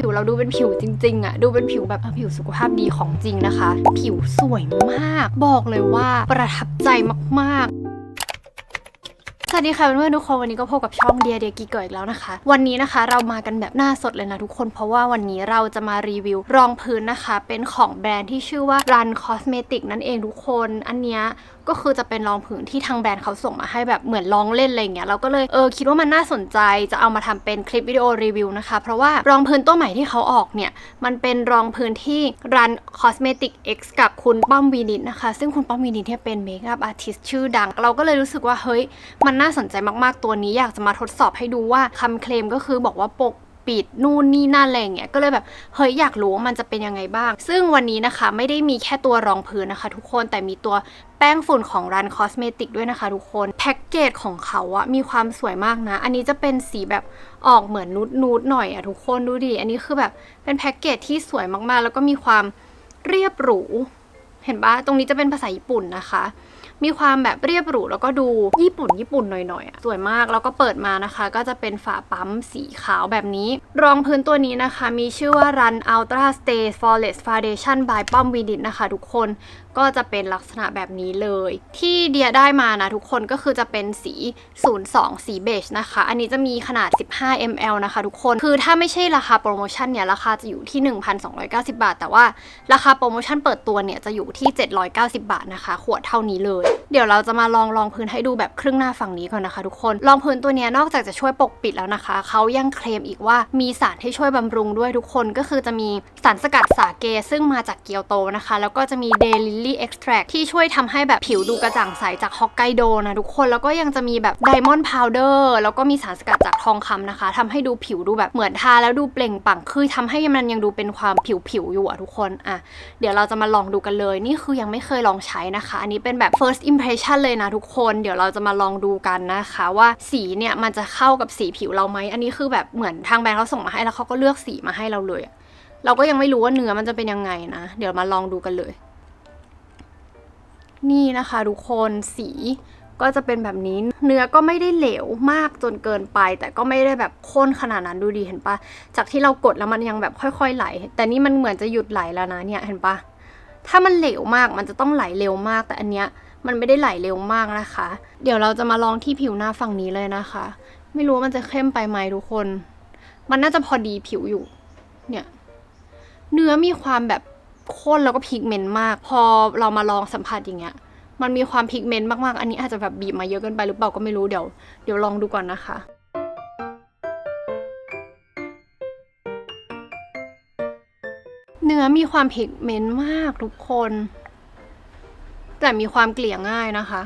ผิวเราดูเป็นผิวจริงๆอะดูเป็นผิวแบบผิวสุขภาพดีของจริงนะคะ ผิวสวยมากบอกเลยว่าประทับใจมากๆสวัสดีค่ะเพื่อนๆทุกคนวันนี้ก็พบกับช่องเดียเดียกีเกิดอีกแล้วนะคะ วันนี้นะคะเรามากันแบบหน้าสดเลยนะทุกคนเพราะว่าวันนี้เราจะมารีวิวรองพื้นนะคะ เป็นของแบรนด์ที่ชื่อว่า Run Cosmetic นั่นเองทุกคน อันเนี้ย ก็คือจะเป็นรองพื้นที่ทางแบรนด์เขาส่งมาให้แบบเหมือนลองเล่นอะไรเงี้ยเราก็เลยเออคิดว่ามันน่าสนใจจะเอามาทำเป็นคลิปวิดีโอรีวิวนะคะ เพราะว่ารองพื้นตัวใหม่ที่เขาออกเนี่ย มันเป็นรองพื้นที่ Run Cosmetic X กับคุณป้อมวีนิตนะคะ ซึ่งคุณป้อมวีนิตเนี่ยเป็นเมคอัพอาร์ติสชื่อดัง เราก็เลยรู้สึกว่า เฮ้ย มันน่าสนใจมากๆตัวนี้อยากจะมาทดสอบให้ดูว่าคำเคลมก็คือบอกว่าปก ปิดนู่นนี่นั่นอะไรอย่างเงี้ยก็เลยแบบเฮ้ยอยากรู้ว่ามันจะเป็นยังไงบ้าง ซึ่งวันนี้นะคะไม่ได้มีแค่ตัวรองพื้นนะคะ ทุกคนแต่มีตัวแป้งฝุ่นของรันคอสเมติกด้วยนะคะทุกคน แพ็กเกจของเขาอะมีความสวยมากนะ อันนี้จะเป็นสีแบบออกเหมือนนูดนูดหน่อยอะทุกคนดูดิ อันนี้คือแบบเป็นแพ็กเกจที่สวยมากๆ แล้วก็มีความเรียบหรู เห็นปะตรงนี้จะเป็นภาษาญี่ปุ่นนะคะ มีความแบบเรียบหรูแล้วก็ดูญี่ปุ่นญี่ปุ่นหน่อยๆสวยมากแล้วก็เปิดมานะคะ ก็จะเป็นฝาปั๊มสีขาวแบบนี้ รองพื้นตัวนี้นะคะ มีชื่อว่า Run Ultra Stay Flawless Foundation by ป้อมวีดิตนะคะทุกคนก็จะเป็นลักษณะแบบนี้เลย ที่เดียได้มานะทุกคนก็คือจะเป็นสี 02 สีเบจนะคะ อันนี้จะมีขนาด 15 ml นะคะทุกคนคือถ้าไม่ใช่ราคาโปรโมชั่นเนี่ย ราคาจะอยู่ที่ 1,290 บาท แต่ว่าราคาโปรโมชั่นเปิดตัวเนี่ย จะอยู่ที่ 790 บาทนะคะ ขวดเท่านี้เลย เดี๋ยวเราจะมาลองรองพื้นให้ดูแบบครึ่งหน้าฝั่งนี้ก่อนนะคะทุกคนรองพื้นตัวเนี้ยนอกจากจะช่วยปกปิดแล้วนะคะเขายังเคลมอีกว่ามีสารที่ช่วยบำรุงด้วยทุกคนก็คือจะมีสารสกัดสาเกซึ่งมาจากเกียวโตนะคะ แล้วก็จะมีเดลิลี่เอ็กซ์แทรที่ช่วยทำให้แบบผิวดูกระจ่างใสจากฮอกไกโดนะทุกคนแล้วก็ยังจะมีแบบไดมอนด์พาวเดอร์แล้วก็มีสารสกัดจากทองคำนะคะทำให้ดูผิวดูแบบเหมือนทาแล้วดูเปล่งปลั่งคือทำให้มันยังดูเป็นความผิวผิวๆอยู่อะทุกคนอะเดี๋ยวเราจะมาลองดูกันเลย นี่คือยังไม่เคยลองใช้นะคะ อันนี้เป็นแบบ first impression เลยนะทุกคนเดี๋ยวเราจะมาลองดูกันนะคะว่าสีเนี่ยมันจะเข้ากับสีผิวเราไหมอันนี้คือแบบเหมือนทางแบรนด์เขาส่งมาให้แล้วเขาก็เลือกสีมาให้เราเลย เราก็ยังไม่รู้ว่าเนื้อมันจะเป็นยังไงนะ เดี๋ยวมาลองดูกันเลย นี่นะคะทุกคนสีก็จะเป็นแบบนี้ เนื้อก็ไม่ได้เหลวมากจนเกินไป แต่ก็ไม่ได้แบบข้นขนาดนั้นดูดีเห็นปะจากที่เรากดแล้วมันยังแบบค่อยๆไหล แต่นี่มันเหมือนจะหยุดไหลแล้วนะเนี่ยเห็นปะถ้ามันเหลวมากมันจะต้องไหลเร็วมาก แต่อันเนี้ยมันไม่ได้ไหลเร็วมากนะคะ เดี๋ยวเราจะมาลองที่ผิวหน้าฝั่งนี้เลยนะคะ ไม่รู้ว่ามันจะเข้มไปไหมทุกคน มันน่าจะพอดีผิวอยู่ เนี่ย เนื้อมีความแบบ ข้นแล้วก็พิกเมนต์มาก พอเรามาลองสัมผัสอย่างเงี้ย มันมีความพิกเมนต์มากๆ อันนี้อาจจะแบบบีบมาเยอะเกินไปหรือเปล่าก็ไม่รู้เดี๋ยวเดี๋ยวลองดูก่อนนะคะเนื้อมีความพิกเมนต์มากทุกคน แต่มีความเกลี่ยง่ายนะคะ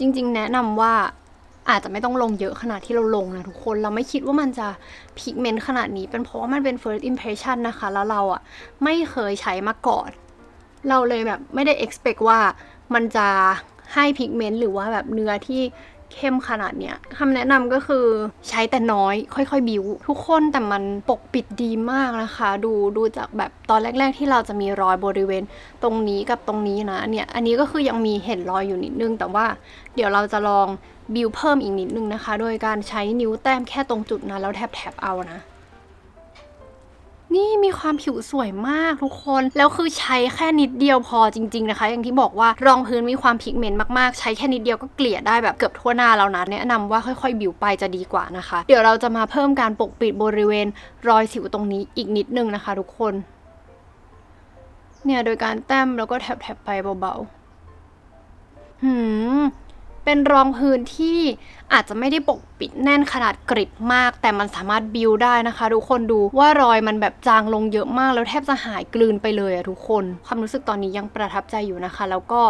จริง ๆ แนะนำว่าอาจจะไม่ต้องลงเยอะขนาดที่เราลงนะทุกคนเราไม่คิดว่ามันจะพิกเมนต์ขนาดนี้ เป็นเพราะว่ามันเป็น first impression นะคะ แล้วเราอะไม่เคยใช้มาก่อน เราเลยแบบไม่ได้ expect ว่ามันจะให้พิกเมนต์หรือว่าแบบเนื้อที่ เข้มขนาดเนี้ยคำแนะนำก็คือใช้แต่น้อย ค่อยๆ บิวทุกคนแต่มันปกปิดดีมากนะคะ ดูดูจากแบบตอนแรก ๆ ที่เราจะมีรอยบริเวณตรงนี้กับตรงนี้นะเนี่ยอันนี้ก็คือยังมีเห็นรอยอยู่นิดนึง แต่ว่าเดี๋ยวเราจะลองบิวเพิ่มอีกนิดนึงนะคะ โดยการใช้นิ้วแต้มแค่ตรงจุดนั้นแล้วแทบๆเอานะ นี่มีความผิวสวยมากทุกคน แล้วคือใช้แค่นิดเดียวพอจริง ๆนะคะ อย่างที่บอกว่ารองพื้นมีความพิกเมนต์มากๆ ใช้แค่นิดเดียวก็เกลี่ยได้แบบเกือบทั่วหน้าแล้วนะแนะนำว่าค่อยๆ บิวไปจะดีกว่านะคะ เดี๋ยวเราจะมาเพิ่มการปกปิดบริเวณรอยสิวตรงนี้อีกนิดนึงนะคะ ทุกคน เนี่ยโดยการแต้มแล้วก็แถบๆไปเบาๆหืมเป็นรองพื้นที่อาจจะไม่ได้ปก ปิดแน่นขนาดกริบมาก แต่มันสามารถบิวได้นะคะทุกคนดูว่ารอยมันแบบจางลงเยอะมาก แล้วแทบจะหายกลืนไปเลยอะทุกคน ความรู้สึกตอนนี้ยังประทับใจอยู่นะคะ แล้วก็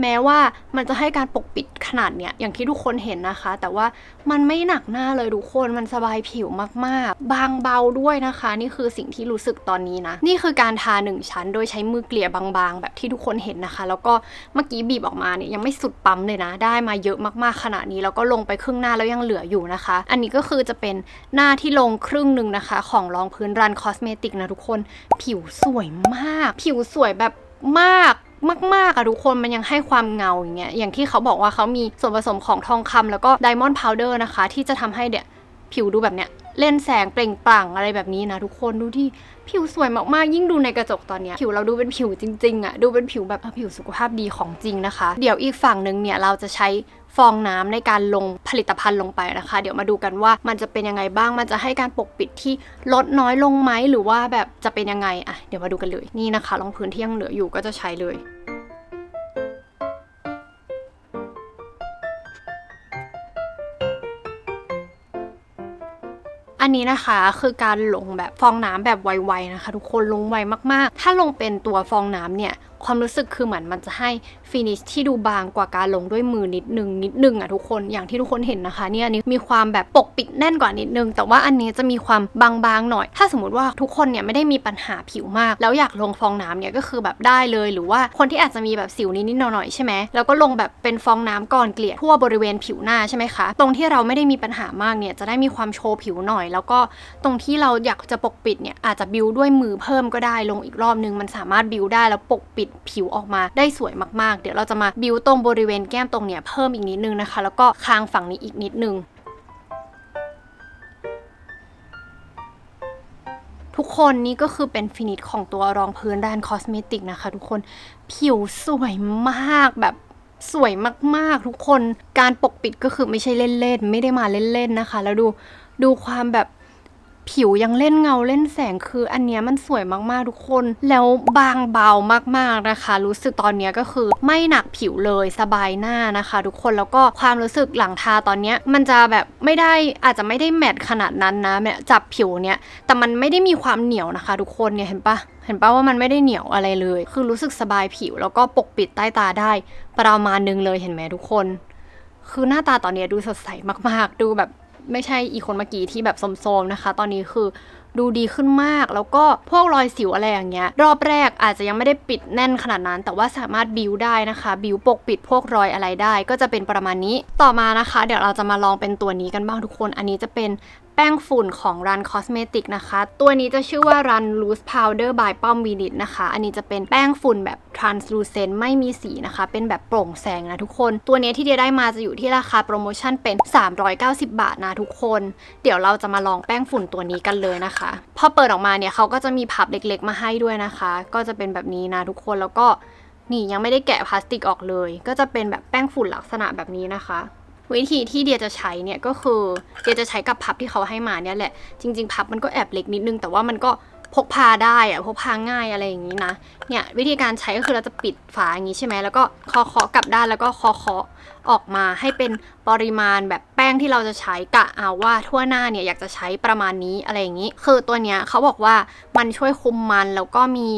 แม้ว่ามันจะให้การปกปิดขนาดเนี้ยอย่างที่ทุกคนเห็นนะคะ แต่ว่ามันไม่หนักหน้าเลยทุกคนมันสบายผิวมากๆ บางเบาด้วยนะคะ นี่คือสิ่งที่รู้สึกตอนนี้นะ นี่คือการทาหนึ่งชั้น โดยใช้มือเกลี่ยบางๆ แบบที่ทุกคนเห็นนะคะ แล้วก็เมื่อกี้บีบออกมาเนี่ยยังไม่สุดปั๊มเลยนะ ได้มาเยอะมากๆขนาดนี้แล้วก็ลงไปครึ่งหน้าแล้วยังเหลืออยู่นะคะ อันนี้ก็คือจะเป็นหน้าที่ลงครึ่งหนึ่งนะคะ ของรองพื้นรันคอสเมติกนะทุกคน ผิวสวยมาก ผิวสวยแบบมากมากๆอะทุกคนมันยังให้ความเงาอย่างเงี้ยอย่างที่เขาบอกว่าเขามีส่วนผสมของทองคำแล้วก็ไดมอนด์พาวเดอร์นะคะ ที่จะทำให้เดี่ยผิวดูแบบเนี้ย เล่นแสงเปล่งปลั่งอะไรแบบนี้นะทุกคนดูที่ผิวสวยมากๆ ยิ่งดูในกระจกตอนนี้ผิวเราดูเป็นผิวจริงๆอะดูเป็นผิวแบบผิวสุขภาพดีของจริงนะคะ เดี๋ยวอีกฝั่งหนึ่งเนี่ยเราจะใช้ฟองน้ำในการลงผลิตภัณฑ์ลงไปนะคะ เดี๋ยวมาดูกันว่ามันจะเป็นยังไงบ้าง มันจะให้การปกปิดที่ลดน้อยลงไหมหรือว่าแบบจะเป็นยังไงอะเดี๋ยวมาดูกันเลยนี่นะคะรองพื้นที่ยังเหลืออยู่ก็จะใช้เลย อันนี้นะคะคือการลงแบบฟองน้ำแบบไวๆนะคะ ทุกคนลงไวมากๆ ถ้าลงเป็นตัวฟองน้ำเนี่ย ความรู้สึกคือเหมือนมันจะให้ฟินิชที่ดูบางกว่าการลงด้วยมือนิดนึงนิดนึงอะทุกคนอย่างที่ทุกคนเห็นนะคะเนี่ยอันนี้มีความแบบปกปิดแน่นกว่านิดนึง แต่ว่าอันนี้จะมีความบางๆหน่อย ถ้าสมมติว่าทุกคนเนี่ยไม่ได้มีปัญหาผิวมาก แล้วอยากลงฟองน้ำเนี่ยก็คือแบบได้เลย หรือว่าคนที่อาจจะมีแบบสิวนิดๆหน่อยๆใช่ไหมแล้วก็ลงแบบเป็นฟองน้ำก่อนเกลี่ยทั่วบริเวณผิวหน้าใช่ไหมคะตรงที่เราไม่ได้มีปัญหามากเนี่ยจะได้มีความโชว์ผิวหน่อย แล้วก็ตรงที่เราอยากจะปกปิดเนี่ยอาจจะบิวด้วยมือเพิ่มก็ได้ลงอีกรอบนึงมันสามารถบิวได้แล้วปกปิดผิวออกมาได้สวยมากๆ เดี๋ยวเราจะมาบิวตรงบริเวณแก้มตรงเนี่ยเพิ่มอีกนิดนึงนะคะ แล้วก็คางฝั่งนี้อีกนิดนึงทุกคนนี่ก็คือเป็นฟินิชของตัวรองพื้นด้านคอสเมติกนะคะ ทุกคนผิวสวยมากแบบสวยมากๆ ทุกคนการปกปิดก็คือไม่ใช่เล่นๆ ไม่ได้มาเล่นๆนะคะ แล้วดูดูความแบบ ผิวยังเล่นเงาเล่นแสงคืออันเนี้ยมันสวยมากๆทุกคน แล้วบางเบามากๆนะคะ รู้สึกตอนเนี้ยก็คือไม่หนักผิวเลยสบายหน้านะคะ ทุกคนแล้วก็ความรู้สึกหลังทาตอนเนี้ยมันจะแบบไม่ได้อาจจะไม่ได้แมตต์ขนาดนั้นนะแมจับผิวเนี้ยแต่มันไม่ได้มีความเหนียวนะคะ ทุกคนเนี่ยเห็นปะเห็นปะว่ามันไม่ได้เหนียวอะไรเลย คือรู้สึกสบายผิวแล้วก็ปกปิดใต้ตาได้ ประมาณนึงเลยเห็นไหมทุกคน คือหน้าตาตอนนี้ดูสดใสมากๆ ดูแบบ ไม่ใช่อีกคนเมื่อกี้ที่แบบโสมๆนะคะ ตอนนี้คือดูดีขึ้นมากแล้วก็พวกรอยสิวอะไรอย่างเงี้ย รอบแรกอาจจะยังไม่ได้ปิดแน่นขนาดนั้น แต่ว่าสามารถบิวได้นะคะ บิวปกปิดพวกรอยอะไรได้ ก็จะเป็นประมาณนี้ต่อมานะคะ เดี๋ยวเราจะมาลองเป็นตัวนี้กันบ้างทุกคน อันนี้จะเป็น แป้งฝุ่นของ Run Cosmetic นะคะ ตัวนี้จะชื่อว่า Run Loose Powder by ป้อมวีนิดนะคะ อันนี้จะเป็นแป้งฝุ่นแบบ translucent ไม่มีสีนะคะ เป็นแบบโปร่งแสงนะทุกคน ตัวนี้ที่เดียได้มาจะอยู่ที่ราคาโปรโมชั่นเป็น 390 บาทนะทุกคน เดี๋ยวเราจะมาลองแป้งฝุ่นตัวนี้กันเลยนะคะ พอเปิดออกมาเนี่ยเขาก็จะมีพับเล็กๆ มาให้ด้วยนะคะ ก็จะเป็นแบบนี้นะทุกคน แล้วก็นี่ยังไม่ได้แกะพลาสติกออกเลย ก็จะเป็นแบบแป้งฝุ่นลักษณะแบบนี้นะคะ วิธีที่เดียจะใช้เนี่ยก็คือเดียจะใช้กับพับที่เขาให้มาเนี่ยแหละ จริง ๆ พับมันก็แอบเล็กนิดนึง แต่ว่ามันก็พกพาได้อะพกพาง่ายอะไรอย่างนี้นะ เนี่ยวิธีการใช้ก็คือเราจะปิดฝาอย่างนี้ใช่ไหมแล้วก็เคาะเคาะกลับด้านแล้วก็เคาะเคาะออกมาให้เป็นปริมาณแบบแป้งที่เราจะใช้กะเอาว่าทั่วหน้าเนี่ยอยากจะใช้ประมาณนี้อะไรอย่างนี้ คือตัวเนี้ยเขาบอกว่ามันช่วยคุมมันแล้วก็มี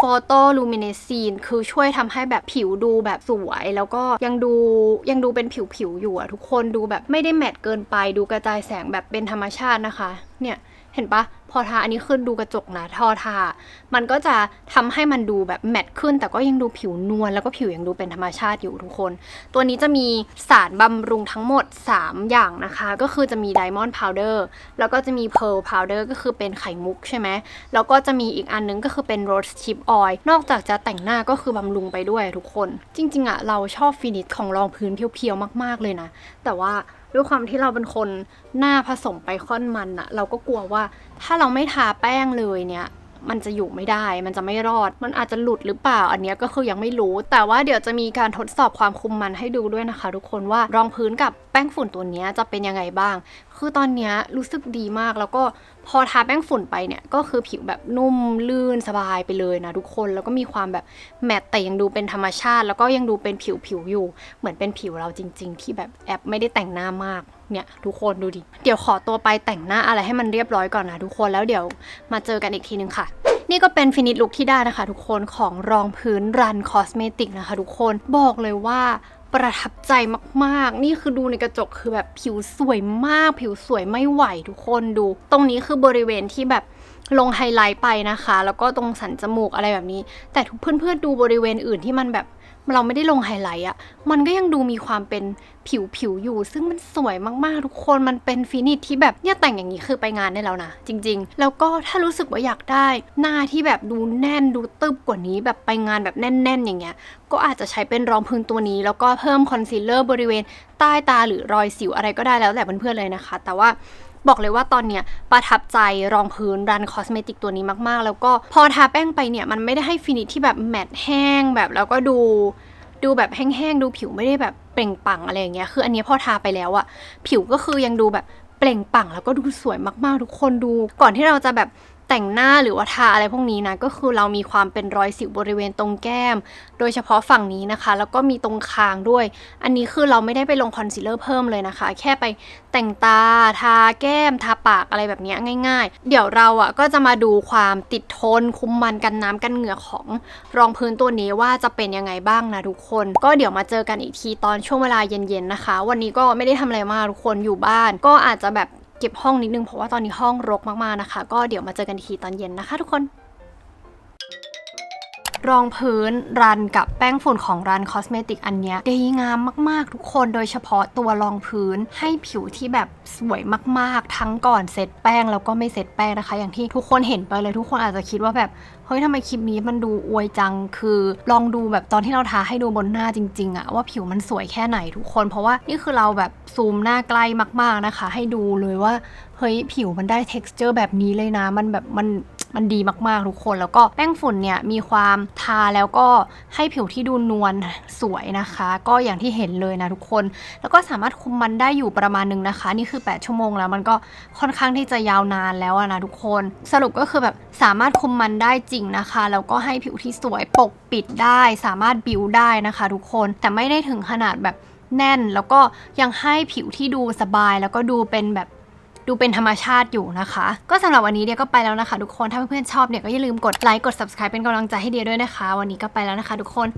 โฟโตลูมิเนซีนคือช่วยทำให้แบบผิวดูแบบสวย แล้วก็ยังดูยังดูเป็นผิวๆอยู่อะทุกคนดูแบบไม่ได้แมตต์เกินไปดูกระจายแสงแบบเป็นธรรมชาตินะคะ เนี่ย เห็นปะพอทาอันนี้ขึ้นดูกระจกนะทอทา มันก็จะทำให้มันดูแบบแมตต์ขึ้น แต่ก็ยังดูผิวนวลแล้วก็ผิวยังดูเป็นธรรมชาติอยู่ทุกคน ตัวนี้จะมีสารบำรุงทั้งหมด 3 อย่างนะคะ ก็คือจะมีไดมอนด์พาวเดอร์แล้วก็จะมีเพร์ลพาวเดอร์ก็คือเป็นไข่มุกใช่ไหมแล้วก็จะมีอีกอันนึงก็คือเป็นโรสชิปออยล์นอกจากจะแต่งหน้าก็คือบำรุงไปด้วยทุกคน จริง ๆอะเราชอบฟินิชของรองพื้นเพียวๆมาก ๆเลยนะแต่ว่า ด้วยความที่เราเป็นคนหน้าผสมไปค่อนมันอะเราก็กลัวว่าถ้าเราไม่ทาแป้งเลยเนี่ยมันจะอยู่ไม่ได้ มันจะไม่รอด มันอาจจะหลุดหรือเปล่า อันเนี้ยก็คือยังไม่รู้ แต่ว่าเดี๋ยวจะมีการทดสอบความคุมมันให้ดูด้วยนะคะ ทุกคนว่ารองพื้นกับแป้งฝุ่นตัวเนี้ยจะเป็นยังไงบ้าง คือตอนเนี้ยรู้สึกดีมากแล้วก็ พอทาแป้งฝุ่นไปเนี่ยก็คือผิวแบบนุ่มลื่นสบายไปเลยนะทุกคนแล้วก็มีความแบบแมตต์แต่ยังดูเป็นธรรมชาติ แล้วก็ยังดูเป็นผิวผิวอยู่ เหมือนเป็นผิวเราจริง ๆ ที่แบบแอปไม่ได้แต่งหน้ามากเนี่ยทุกคนดูดิ เดี๋ยวขอตัวไปแต่งหน้าอะไรให้มันเรียบร้อยก่อนนะทุกคนแล้วเดี๋ยวมาเจอกันอีกทีนึงค่ะ นี่ก็เป็นฟินิชลุคที่ได้นะคะ ทุกคนของรองพื้นรันคอสเมติกนะคะ ทุกคนบอกเลยว่า ประทับใจมากๆ นี่คือดูในกระจกคือแบบผิวสวยมาก ผิวสวยไม่ไหวทุกคนดู ตรงนี้คือบริเวณที่แบบลงไฮไลท์ไปนะคะ แล้วก็ตรงสันจมูกอะไรแบบนี้ แต่ทุกเพื่อนๆดูบริเวณอื่นที่มันแบบ เราไม่ได้ลงไฮไลท์อะมันก็ยังดูมีความเป็นผิวผิวอยู่ ซึ่งมันสวยมากๆ ทุกคนมันเป็นฟินิชที่แบบเนี่ยแต่งอย่างนี้คือไปงานได้แล้วนะจริง ๆ แล้วก็ถ้ารู้สึกว่าอยากได้ หน้าที่แบบดูแน่นดูตึบกว่านี้แบบไปงานแบบแน่น ๆ อย่างเงี้ย ก็อาจจะใช้เป็นรองพื้นตัวนี้ แล้วก็เพิ่มคอนซีลเลอร์บริเวณใต้ตาหรือรอยสิวอะไรก็ได้แล้วแต่เพื่อนๆเลยนะคะ แต่ว่า บอกเลยว่าตอนเนี้ยประทับใจรองพื้นรันคอสเมติกตัวนี้มากๆ แล้วก็พอทาแป้งไปเนี่ย มันไม่ได้ให้ฟินิชที่แบบแมตต์แห้งแบบแล้วก็ดูดูแบบแห้งๆ ดูผิวไม่ได้แบบเปล่งปังอะไรอย่างเงี้ย คืออันนี้พอทาไปแล้วอะผิวก็คือยังดูแบบเปล่งปังแล้วก็ดูสวยมากๆ ทุกคนดู ก่อนที่เราจะแบบ แต่งหน้าหรือว่าทาอะไรพวกนี้นะก็คือเรามีความเป็นรอยสิวบริเวณตรงแก้ม โดยเฉพาะฝั่งนี้นะคะ แล้วก็มีตรงคางด้วย อันนี้คือเราไม่ได้ไปลงคอนซีลเลอร์เพิ่มเลยนะคะ แค่ไปแต่งตาทาแก้ม ทาปากอะไรแบบนี้ง่าย ๆ เดี๋ยวเราอะก็จะมาดูความติดทนคุมมันกันน้ำกันเหงื่อของรองพื้นตัวนี้ว่าจะเป็นยังไงบ้างนะทุกคน ก็เดี๋ยวมาเจอกันอีกทีตอนช่วงเวลาเย็นๆนะคะ วันนี้ก็ไม่ได้ทำอะไรมากทุกคนอยู่บ้าน ก็อาจจะแบบ เก็บห้องนิดนึงเพราะว่าตอนนี้ห้องรกมากๆนะคะ ก็เดี๋ยวมาเจอกันทีตอนเย็นนะคะทุกคน รองพื้นรันกับแป้งฝุ่นของรันคอสเมติกอันเนี้ยดีงามมากๆ ทุกคนโดยเฉพาะตัวรองพื้นให้ผิวที่แบบสวยมากๆ ทั้งก่อนเซตแป้งแล้วก็ไม่เซตแป้งนะคะ อย่างที่ทุกคนเห็นไปเลยทุกคนอาจจะคิดว่าแบบเฮ้ยทำไมคลิปนี้มันดูอวยจังคือลองดูแบบตอนที่เราทาให้ดูบนหน้าจริง ๆอะว่าผิวมันสวยแค่ไหนทุกคน เพราะว่านี่คือเราแบบซูมหน้าใกล้มากๆนะคะ ให้ดูเลยว่า เฮ้ยผิวมันได้ t e x t อร์แบบนี้เลยนะ มันแบบมันมันดีมากๆทุกคน แล้วก็แป้งฝุ่นเนี่ยมีความทาแล้วก็ให้ผิวที่ดูนวลสวยนะคะ ก็อย่างที่เห็นเลยนะทุกคน แล้วก็สามารถคุมมันได้อยู่ประมาณนึงนะคะ นี่คือ 8 ชั่วโมงแล้วมันก็ค่อนข้างที่จะยาวนานแล้วนะทุกคน สรุปก็คือแบบสามารถคุมมันได้จริงนะคะ แล้วก็ให้ผิวที่สวยปกปิดได้ สามารถบิวได้นะคะ ทุกคน แต่ไม่ได้ถึงขนาดแบบแน่น แล้วก็ยังให้ผิวที่ดูสบายแล้วก็ดูเป็นแบบ ดูเป็นธรรมชาติอยู่นะคะ ก็สำหรับวันนี้เดียก็ไปแล้วนะคะ ทุกคนถ้าเพื่อนๆชอบเนี่ยก็อย่าลืมกดไลค์กด subscribe เป็นกำลังใจให้เดียด้วยนะคะ วันนี้ก็ไปแล้วนะคะ ทุกคน